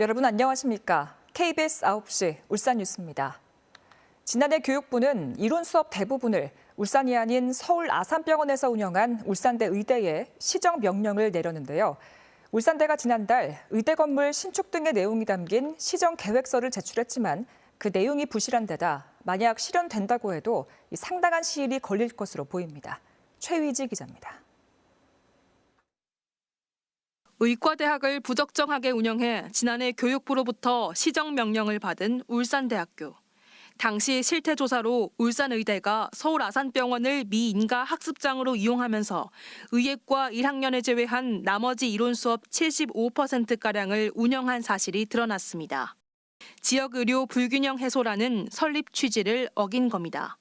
여러분 안녕하십니까? KBS 9시 울산 뉴스입니다. 지난해 교육부는 이론 수업 대부분을 울산이 아닌 서울 아산병원에서 운영한 울산대 의대에 시정 명령을 내렸는데요. 울산대가 지난달 의대 건물 신축 등의 내용이 담긴 시정 계획서를 제출했지만 그 내용이 부실한 데다 만약 실현된다고 해도 상당한 시일이 걸릴 것으로 보입니다. 최위지 기자입니다. 의과대학을 부적정하게 운영해 지난해 교육부로부터 시정 명령을 받은 울산대학교. 당시 실태조사로 울산의대가 서울 아산병원을 미인가 학습장으로 이용하면서 의예과 1학년을 제외한 나머지 이론 수업 75%가량을 운영한 사실이 드러났습니다. 지역의료 불균형 해소라는 설립 취지를 어긴 겁니다.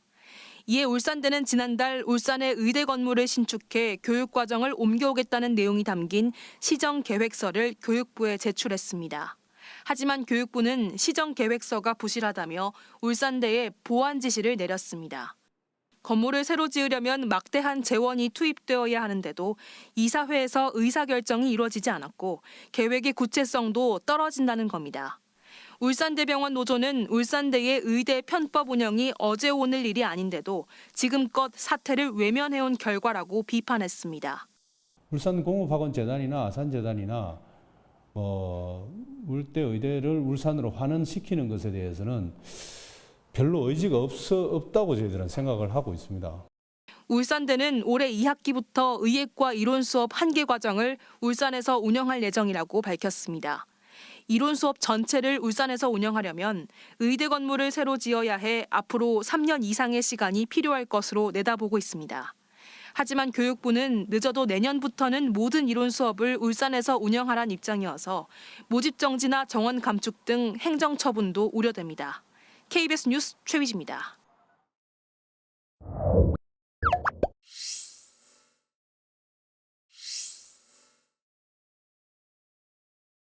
이에 울산대는 지난달 울산의 의대 건물을 신축해 교육과정을 옮겨오겠다는 내용이 담긴 시정 계획서를 교육부에 제출했습니다. 하지만 교육부는 시정 계획서가 부실하다며 울산대에 보완 지시를 내렸습니다. 건물을 새로 지으려면 막대한 재원이 투입되어야 하는데도 이사회에서 의사결정이 이루어지지 않았고 계획의 구체성도 떨어진다는 겁니다. 울산대병원 노조는 울산대의 의대 편법 운영이 어제 오늘 일이 아닌데도 지금껏 사태를 외면해온 결과라고 비판했습니다. 울산공업학원재단이나 아산재단이나 뭐 울대 의대를 울산으로 환원시키는 것에 대해서는 별로 의지가 없어 없다고 저희들은 생각을 하고 있습니다. 울산대는 올해 2학기부터 의예과 이론 수업 한개 과정을 울산에서 운영할 예정이라고 밝혔습니다. 이론 수업 전체를 울산에서 운영하려면 의대 건물을 새로 지어야 해 앞으로 3년 이상의 시간이 필요할 것으로 내다보고 있습니다. 하지만 교육부는 늦어도 내년부터는 모든 이론 수업을 울산에서 운영하란 입장이어서 모집 정지나 정원 감축 등 행정 처분도 우려됩니다. KBS 뉴스 최위지입니다.